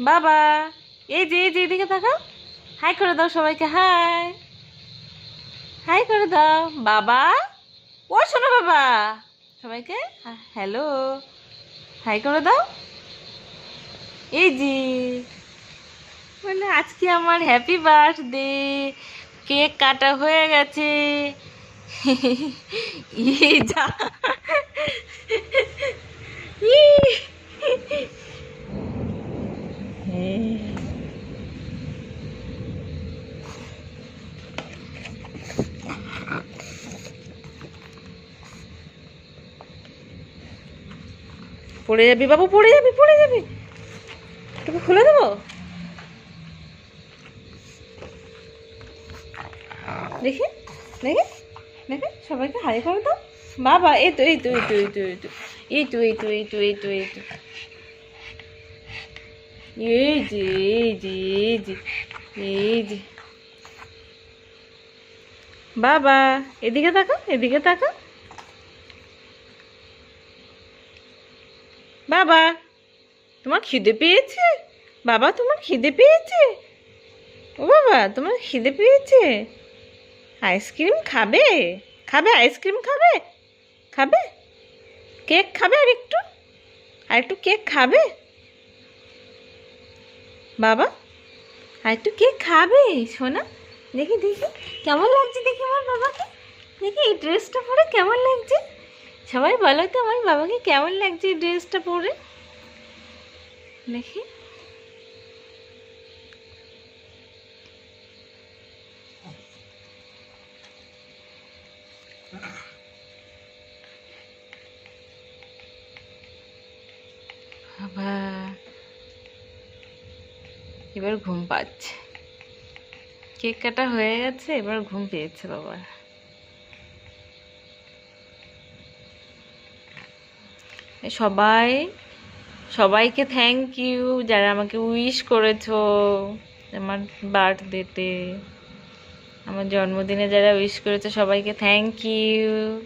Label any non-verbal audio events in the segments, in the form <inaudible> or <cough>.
বাবা, এই যে এই যে, এদিকে তাকাও। হাই করে দাও সবাইকে, হাই। হাই করে দাও। বাবা? ও, শোনো বাবা। সবাইকে হ্যালো। হাই করে দাও। এই যে। মানে আজকে আমার হ্যাপি বার্থডে কেক কাটা হয়ে গেছে। <laughs> যা। পড়ে যাবি বাবু, পড়ে যাবি পড়ে যাবি। তোকে খুলে দেবো? দেখি দেখি দেখি, সবাইকে হাই করে দাও বাবা, এই তো এই তো এই তো এই তো এই তো এই তো এই তো এই তো এই তো এই তো। এই যে এই যে এই যে বাবা, এদিকে তাকা এদিকে তাকা বাবা, তোমার খিদে পেয়েছে? বাবা, তোমার খিদে পেয়েছে? ও বাবা, তোমার খিদে পেয়েছে? আইসক্রিম খাবে? খাবে, আইসক্রিম খাবে? খাবে? কেক খাবে আর একটু? আর একটু কেক খাবে? বাবা, আর একটু কেক খাবে, সোনা। দেখি দেখি। কেমন লাগছে দেখি আমার বাবাকে? দেখি, এই ড্রেসটা পরে কেমন লাগছে? সবাই বলো তো, আমার বাবাকে কেমন লাগছে এই ড্রেসটা পরে? দেখি। এবার ঘুম পাচ্ছে। কেক কাটা হয়ে গেছে, এবার ঘুম পেয়েছে বাবা। সবাই, সবাইকে থ্যাংক ইউ যারা আমাকে উইশ করেছ আমার বার্থডেতে আমার জন্মদিনে যারা উইশ করেছ সবাইকে থ্যাংক ইউ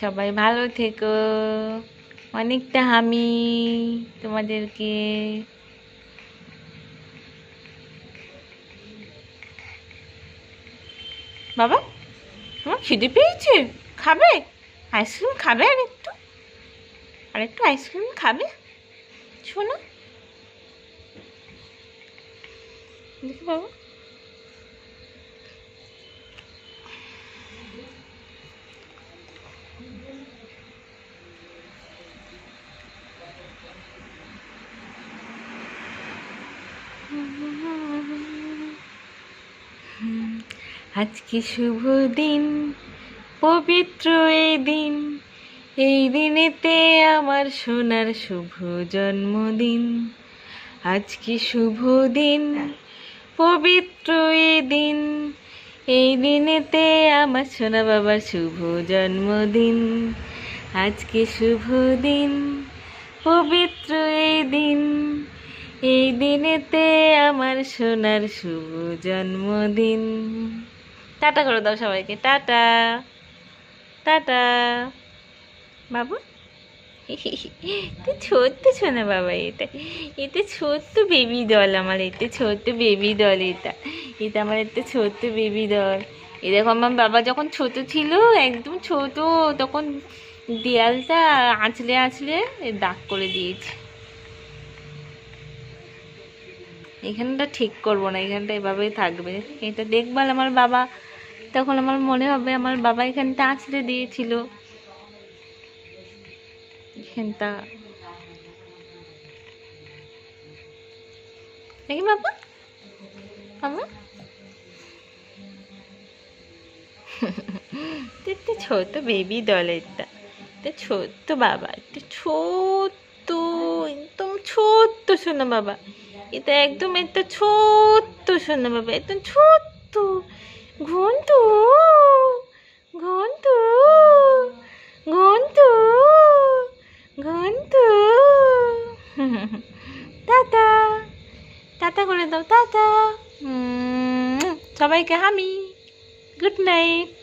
সবাই ভালো থেকো। অনেকটা হামি তোমাদেরকে। বাবা, তোমার খিদে পেয়েছে? খাবে? আইসক্রিম খাবে আর একটু আইসক্রিম খাবে? শোনো। দেখি বাবা আজকে শুভ দিন? পবিত্র এই দিন এই দিনেতে আমার সোনার শুভ জন্মদিন। আজকে শুভ দিন, পবিত্র এই দিন। এই দিনেতে আমার সোনা বাবার শুভ জন্মদিন। আজকে শুভ দিন, পবিত্র এই দিন। এই দিনেতে আমার সোনার শুভ জন্মদিন। টাটা করে দাও সবাইকে। টাটা। টাটা। বাবু? ছোট্ট শোনা বাবা এটা। এটা ছোট্ট বেবি দল আমার, এতে ছোট্ট বেবি দল এটা। এটা আমার একটা ছোট্ট বেবি দল এরকম আমার বাবা যখন ছোট ছিল, একদম ছোট, তখন দেয়ালটা আঁচলে আঁচলে দাগ করে দিয়েছে। এখানটা ঠিক করব না, এখানটা এভাবেই থাকবে। এটা দেখভাল আমার বাবা, তখন আমার মনে হবে আমার বাবা এখানটা আঁচড়ে দিয়েছিল। এখানটা নাকি বাবা বাবা একটু ছোট বেবি এটা এটা ছোট্ট বাবা একটু ছোট্ট একদম ছোট্ট শোনো বাবা এটা একদম একটা ছোট্ট শোনো বাবা একদম ছোট্ট টাটা। টাটা করে দাও টাটা। সবাইকে হামি। Good night.